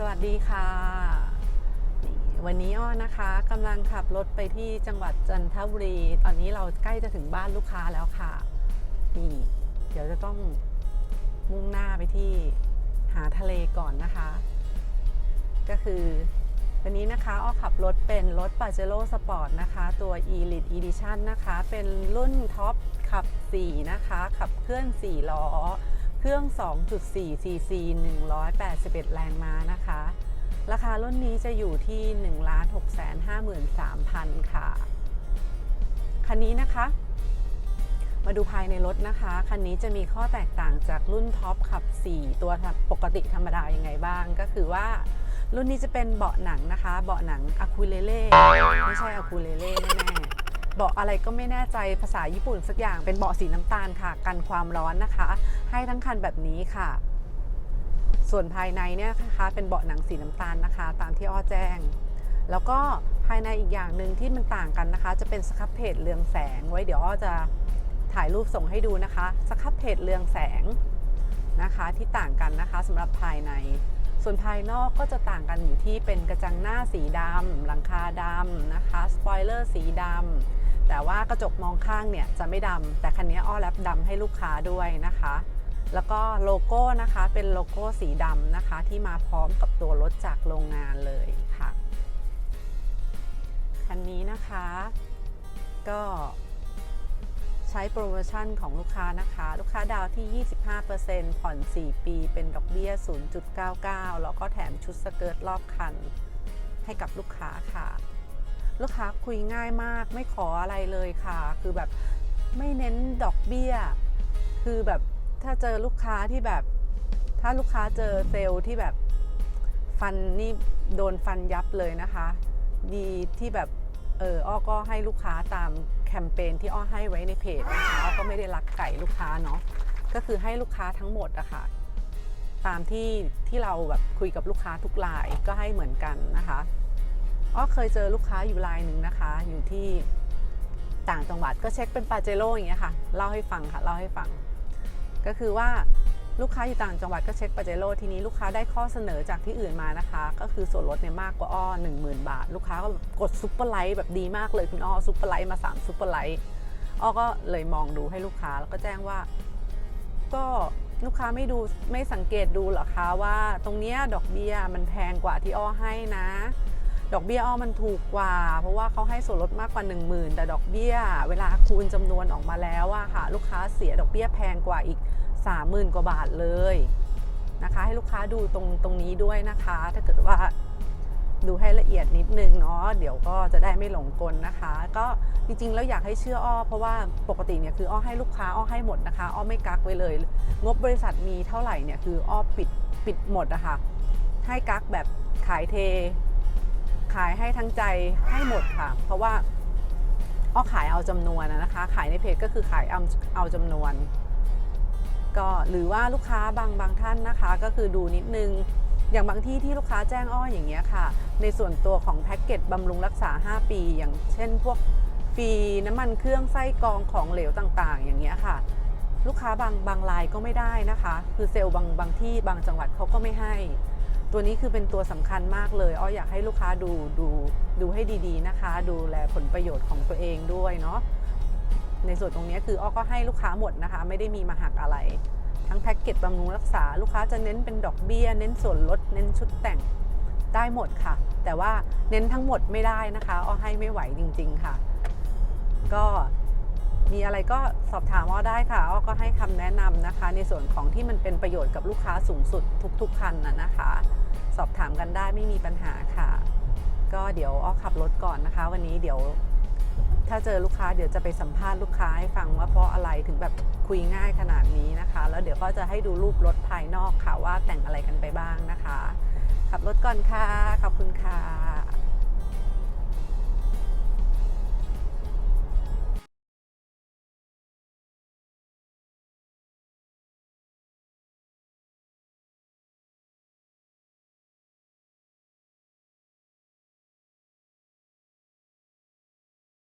สวัสดีค่ะวันนี้อ้อนะคะกำลังขับรถไปที่จังหวัดจันทบุรี ตอนนี้เราใกล้จะถึงบ้านลูกค้าแล้วค่ะ นี่ เดี๋ยวจะต้องมุ่งหน้าไปที่หาทะเลก่อนนะคะ ก็คือ วันนี้นะคะอ้อขับรถเป็นรถ p a j e r o Sport นะคะ ตัว Elite Edition นะคะ เป็นรุ่นท็อปขับ 4 นะคะ ขับเคลื่อน 4 ล้อ เครื่อง 2.4 cc 181 แรงม้านะคะ ราคารุ่นนี้จะอยู่ที่ 1,653,000 ค่ะ คันนี้นะคะ มาดูภายในรถนะคะ คันนี้จะมีข้อแตกต่างจากรุ่นท็อปขับ 4 ตัวปกติธรรมดายังไงบ้าง ก็คือว่ารุ่นนี้จะเป็นเบาะหนังนะคะ เบาะหนังอะคูเลเล่ ไม่ใช่อะคูเลเล่แน่ เบาะอะไรก็ไม่แน่ใจภาษาญี่ปุ่นสักอย่างเป็นเบาะสีน้ำตาลค่ะ กันความร้อนนะคะ ให้ทั้งคันแบบนี้ค่ะ ส่วนภายในเนี่ยนะคะเป็นเบาะหนังสีน้ำตาลนะคะ ตามที่อ้อแจ้ง แล้วก็ภายในอีกอย่างหนึ่งที่มันต่างกันนะคะ จะเป็นสครับเพจเรืองแสง ไว้เดี๋ยวอ้อจะถ่ายรูปส่งให้ดูนะคะ สครับเพจเรืองแสงนะคะ ที่ต่างกันนะคะสำหรับภายใน ส่วนภายนอกก็จะต่างกันอยู่ที่เป็นกระจังหน้าสีดำหลังคาดำนะคะสปอยเลอร์สีดำแต่ว่ากระจกมองข้างเนี่ยจะไม่ดำแต่คันนี้อ้อแรปดำให้ลูกค้าด้วยนะคะ แล้วก็โลโก้นะคะเป็นโลโก้สีดำนะคะ ที่มาพร้อมกับตัวรถจากโรงงานเลยค่ะ คันนี้นะคะก็ ใช้โปรโมชั่นของลูกค้านะคะ ลูกค้าดาวที่ 25%ผ่อน 4 ปี เป็นดอกเบี้ย 0.99 แล้วก็แถมชุดสเกิร์ตรอบคัน ให้กับลูกค้าค่ะ ลูกค้าคุยง่ายมากไม่ขออะไรเลยค่ะ คือแบบไม่เน้นดอกเบี้ย คือแบบถ้าเจอลูกค้าที่แบบ ถ้าลูกค้าเจอเซลล์ที่แบบฟันนี่โดนฟันยับเลยนะคะ ดีที่แบบเอออ้อก็ให้ลูกค้าตาม แคมเปญที่อ้อให้ไว้ในเพจนะคะอ้อก็ไม่ได้รักไก่ลูกค้าเนาะก็คือให้ลูกค้าทั้งหมดอะค่ะตามที่ที่เราแบบคุยกับลูกค้าทุกรายก็ให้เหมือนกันนะคะอ้อเคยเจอลูกค้าอยู่รายหนึ่งนะคะ อยู่ที่ต่างจังหวัดก็เช็คเป็นปาเจโร่อย่างเงี้ยค่ะเล่าให้ฟังค่ะเล่าให้ฟัง ก็คือว่า ลูกค้าอยู่ต่างจังหวัดก็เช็คปาเจโร่ทีนี้ลูกค้าได้ข้อเสนอจากที่อื่นมานะคะ ก็คือส่วนลดเนี่ยมากกว่าอ้อ10,000 บาท ลูกค้าก็กดซุปเปอร์ไลท์แบบดีมากเลยคุณอ้อซุปเปอร์ไลท์มา3ซุปเปอร์ไลท์อ้อก็เลยมองดูให้ลูกค้าแล้วก็แจ้งว่า ก็ลูกค้าไม่ดูไม่สังเกตดูหรอคะว่า ตรงเนี้ยดอกเบี้ยมันแพงกว่าที่อ้อให้นะ ดอกเบี้ยอ้อมันถูกกว่า เพราะว่าเขาให้ส่วนลดมากกว่า 1 0,000 แต่ดอกเบี้ย เวลาคูณจำนวนออกมาแล้วอะค่ะ ลูกค้าเสียดอกเบี้ยแพงกว่าอีก 30,000 กว่าบาทเลยนะคะ ให้ลูกค้าดูตรงตรงนี้ด้วยนะคะ ถ้าเกิดว่าดูให้ละเอียดนิดนึงเนาะเดี๋ยวก็จะได้ไม่หลงกลนะคะ ก็จริงๆ แล้วอยากให้เชื่ออ้อ เพราะว่าปกติเนี่ยคืออ้อให้ลูกค้าอ้อให้หมดนะคะ อ้อไม่กักไว้เลย งบบริษัทมีเท่าไหร่เนี่ยคืออ้อปิดปิดหมดอะคะ ให้กักแบบขายเท ขายให้ทั้งใจให้หมดค่ะ เพราะว่าอ้อขายเอาจำนวนนะคะ ขายในเพจก็คือขายเอาเอาจำนวน ก็หรือว่าลูกค้าบางบางท่านนะคะ ก็คือดูนิดนึง อย่างบางที่ที่ลูกค้าแจ้งอ้ออย่างเงี้ยค่ะ ในส่วนตัวของแพ็กเกจบำรุงรักษา 5 ปี อย่างเช่นพวกฟรีน้ำมันเครื่องไส้กรองของเหลวต่างๆ อย่างเงี้ยค่ะ ลูกค้าบางบางรายก็ไม่ได้นะคะ คือเซลล์บางบางที่บางจังหวัดเขาก็ไม่ให้ ตัวนี้คือเป็นตัวสำคัญมากเลยอ้ออยากให้ลูกค้าดูดูดูให้ดีๆนะคะ ดูแลผลประโยชน์ของตัวเองด้วยเนาะ ในส่วนตรงนี้คืออ้อก็ให้ลูกค้าหมดนะคะ ไม่ได้มีมาหักอะไร ทั้งแพ็กเกจบำรุงรักษาลูกค้าจะเน้นเป็นดอกเบี้ย เน้นส่วนลดเน้นชุดแต่งได้หมดค่ะ แต่ว่าเน้นทั้งหมดไม่ได้นะคะอ้อให้ไม่ไหวจริง ๆค่ะ ก็มีอะไรก็สอบถามอ้อได้ค่ะอ้อก็ให้คำแนะนำนะคะ ในส่วนของที่มันเป็นประโยชน์กับลูกค้าสูงสุดทุก ๆคันนะนะคะ สอบถามกันได้ไม่มีปัญหาค่ะ ก็เดี๋ยวอ้อขับรถก่อนนะคะ วันนี้เดี๋ยว ถ้าเจอลูกค้าเดี๋ยวจะไปสัมภาษณ์ลูกค้าให้ฟังว่าเพราะอะไรถึงแบบคุยง่ายขนาดนี้นะคะ แล้วเดี๋ยวก็จะให้ดูรูปรถภายนอกค่ะว่าแต่งอะไรกันไปบ้างนะคะ ขับรถก่อนค่ะ ขอบคุณค่ะ